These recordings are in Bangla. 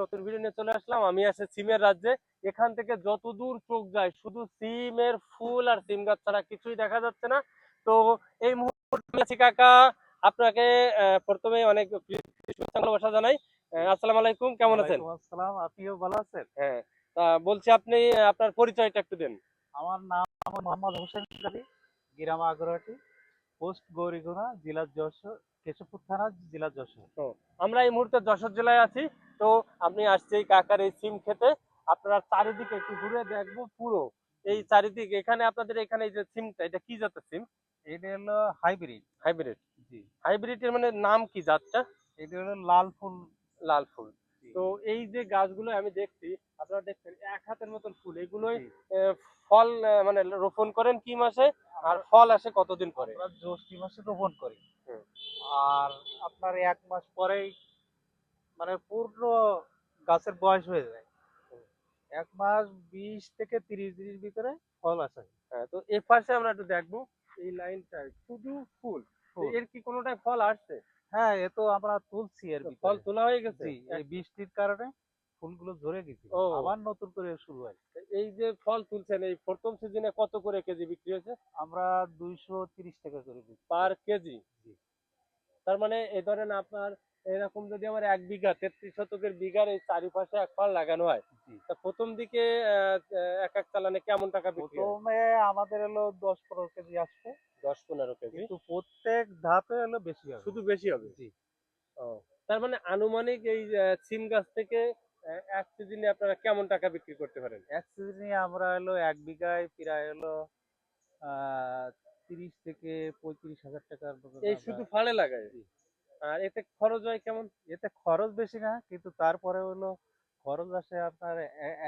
নতুন ভিডিও নিয়ে চলে আসলাম। আমি আছি সিমের রাজ্যে। এখান থেকে যত দূর চোখ যায় শুধু সিমের ফুল আর সিম গাছ ছাড়া কিছুই দেখা যাচ্ছে না। তো এই মুহূর্তে কাকা। আপনাকে প্রথমে অনেক ভালোবাসা জানাই। আসসালামু আলাইকুম কেমন আছেন? আসসালাম আপনিও ভালো আছেন? হ্যাঁ তা বলছি আপনি আপনার পরিচয়টা একটু দেন। আমার নাম মোহাম্মদ হোসেন গ্রাম আগরহাটি পোস্ট গৌরীগুনা জেলা যশোর কেশবপুর থানা জেলা যশোর। আমরা এই মুহূর্তে যশোর জেলায় আছি। তো আপনি আসছে এই কাকার এই সিম খেতে। আপনারা চারিদিকে একটু ঘুরে দেখব পুরো। এই চারিদিকে এখানে আপনাদের এখানে এই যে সিমটা এটা কি জাতের সিম? এটা হলো হাইব্রিড। হাইব্রিড? জি। হাইব্রিডের মানে নাম কি জাতটা? এটা হলো লাল ফুল। লাল ফুল। তো এই যে গাছগুলো আমি দেখছি আপনারা দেখছেন এক হাতের মতন ফুল। এগুলোই ফল মানে রোপণ করেন কি মাসে? আর ফল আসে কতদিন পরে? জ্যৈষ্ঠী মাসে রোপণ করি। আর আপনার এক মাস পরেই মানে পূর্ণ গাছের বয়স হয়ে যায়। এক মাস বিশ থেকে তিরিশ দিনের ভিতরে ফল আসে। হ্যাঁ, তো এই পাশে আমরা একটু দেখব এই লাইনটা শুধু ফুল? এর কি কোনোটাই ফল আসছে? হ্যাঁ এ তো আমরা তুলছি এর ফল তোলা হয়ে গেছে? এই বৃষ্টির কারণে ফুলগুলো ঝরে গেছে। আবার নতুন করে শুরু হয়। এই যে ফল তুলছেন এই প্রথম সিজনে কত করে কেজি বিক্রি হয়েছে? আমরা দুইশো তিরিশ টাকা করে পার কেজি? তার মানে এই ধরেন আপনার এরকম যদি আমার এক বিঘা তেত্রিশ শতকের বিঘার এই চারিপাশে এক ফল লাগানো হয়। তা প্রথম দিকে এক এক চালানে কেমন টাকা বিক্রি? প্রথমে আমাদের হলো দশ পনেরো কেজি আসবে দশ পনেরো কেজি? কিন্তু প্রত্যেক ধাপে হলো বেশি হবে। শুধু বেশি হবে? জি। ও তার মানে আনুমানিক এই সিম গাছ থেকে এক সিজনে আপনারা কেমন টাকা বিক্রি করতে পারেন? এক সিজনে আমরা হলো এক বিঘায় প্রায় হলো আহ তিরিশ থেকে পঁয়ত্রিশ হাজার টাকার এই শুধু ফালে লাগায়? জি। আর এতে খরচ হয় কেমন? এতে খরচ বেশি না কিন্তু তারপরে হলো খরচ আসে আপনার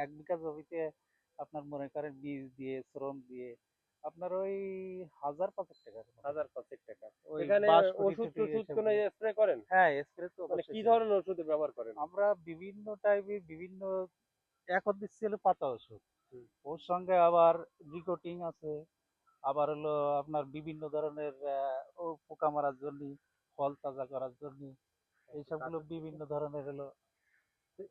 এক বিঘা জমিতে আপনার মনে করেন বীজ দিয়ে শ্রম দিয়ে আপনার ওই হাজার পাঁচেক মতো। হাজার পাঁচেক টাকা। এখানে ওষুধ টষুধ কোনো স্প্রে করেন? হ্যাঁ স্প্রে তো মানে কি ধরনের ওষুধের ব্যবহার করেন? আমরা বিভিন্ন টাইপের বিভিন্ন এখন দিচ্ছি হলো পাতা ওষুধ। ওর সঙ্গে আবার রিকোটিং আছে আবার হলো আপনার বিভিন্ন ধরনের পোকা মারার জন্য ফল তাজা করার জন্য। এইসবগুলো বিভিন্ন ধরনের হলো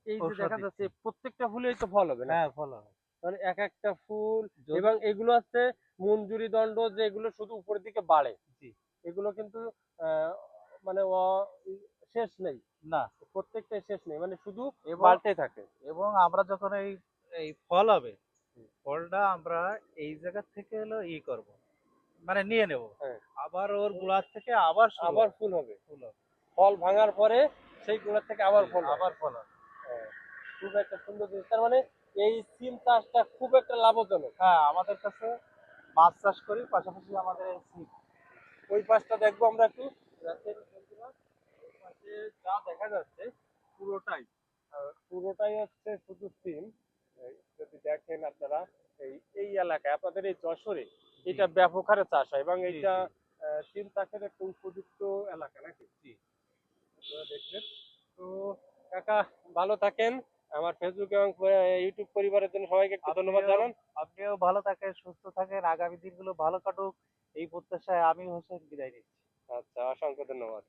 এই যে দেখা যাচ্ছে প্রত্যেকটা ফুলেই তো ফল হবে না? হ্যাঁ ফল হয়। মানে এক একটা ফুল এবং এগুলো হচ্ছে মঞ্জুরি দণ্ড যে এগুলো শুধু উপরের দিকে বাড়ে। জি। এগুলো কিন্তু মানে শেষ নেই। না। প্রত্যেকটাই শেষ নেই মানে শুধু বাড়তে থাকে। এবং আমরা যখন এই এই ফল হবে ফলটা আমরা এই জায়গা থেকে হলো ই করব। মানে নিয়ে নেব। হ্যাঁ। আবার ওর গোড়ার থেকে আবার আবার ফুল হবে। ফুল হবে। ফল ভাঙার পরে সেই গোড়ার থেকে আবার ফল আবার ফল হবে। খুব একটা সুন্দর জিনিস। তার মানে এই সিম চাষটা খুব একটা লাভজনক। হ্যাঁ আমাদের কাছে মাছ চাষ করি পাশাপাশি আমাদের এই ছিপ। ওই পাশটা দেখব আমরা একটু। পাশে যা দেখা যাচ্ছে পুরোটাই। পুরোটাই হচ্ছে শুধু সিম। যদি দেখেন আপনারা এই এই এলাকায় আপনাদের এই যশোরে এটা ব্যাপক হারে চাষ হয় এবং জি, জি। চাষের একটা উপযুক্ত এলাকা নাকি? জি। আপনারা দেখবেন। তো কাকা ভালো থাকেন। আমার ফেসবুক এবং ইউটিউব পরিবারের জন্য সবাইকে একটু ধন্যবাদ জানান। আপনিও ভালো থাকেন সুস্থ থাকেন। আগামী দিনগুলো ভালো কাটুক। এই প্রত্যাশায় আমি হোসেন বিদায় নিচ্ছি। আচ্ছা অসংখ্য ধন্যবাদ।